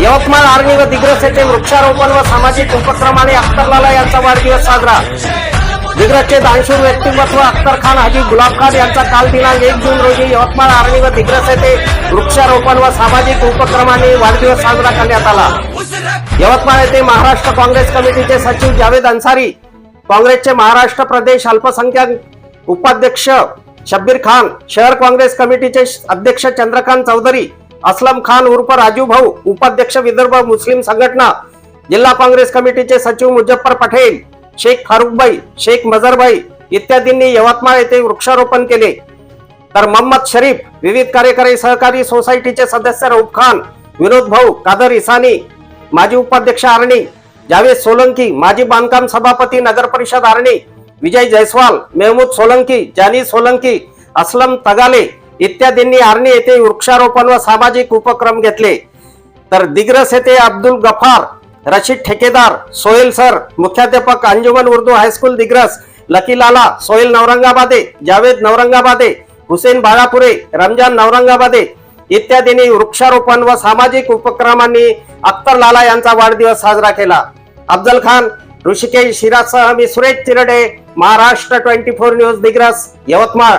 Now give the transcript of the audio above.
Yavatmal Arni व दिग्रस येथे वृक्षारोपण व सामाजिक उपक्रमाने अख्तरलाला यांचा वाढदिवस साजरा. दिग्रसचे दानशूर व्यक्तिमत्व अख्तर खान हाजी गुलाब खान यांचा काल दिनांक एक जून रोजी यवतमाळ आर्मी व दिग्रस येथे वृक्षारोपण व सामाजिक उपक्रमाने वाढदिवस साजरा करण्यात आला. यवतमाळ येथे महाराष्ट्र काँग्रेस कमिटीचे सचिव जावेद अन्सारी काँग्रेसचे महाराष्ट्र प्रदेश अल्पसंख्याक उपाध्यक्ष शब्बीर खान शहर काँग्रेस कमिटीचे अध्यक्ष चंद्रकांत चौधरी असलम खान उर्फ राजू भाऊ उपाध्यक्ष विदर्भ मुस्लिम संघटना जिल्हा काँग्रेस कमिटीचे सचिव मुजफ्फर पटेल शेख फारुखबाई शेख मजरभाई इत्यादींनी यवतमाळ येथे वृक्षारोपण केले. तर मोहम्मद शरीफ विविध कार्यकारी सहकारी सोसायटीचे सदस्य रऊफ खान विनोद भाऊ कादर इसानी माजी उपाध्यक्ष आर्णी जावेद सोलंकी माजी बांधकाम सभापती नगर परिषद आर्णी विजय जयस्वाल मेहमूद सोलंकी जानी सोलंकी असलम तगाले इत्यादींनी आर्णी येथे वृक्षारोपण व सामाजिक उपक्रम घेतले. तर दिग्रस येथे अब्दुल गफार रशीद ठेकेदार सोहेल सर मुख्याध्यापक Anjuman Urdu high school Digras Lucky Lala Sohel Naurangabade Javed Naurangabade Husen Balapure Ramjan Navrangabade इत्यादींनी वृक्षारोपण व सामाजिक उपक्रमांनी अख्तर लाला यांचा वाढदिवस साजरा केला. अफजल खान ऋषिकेश शिरासह मी Suresh Chirde Maharashtra twenty four news Digras Yavatmal.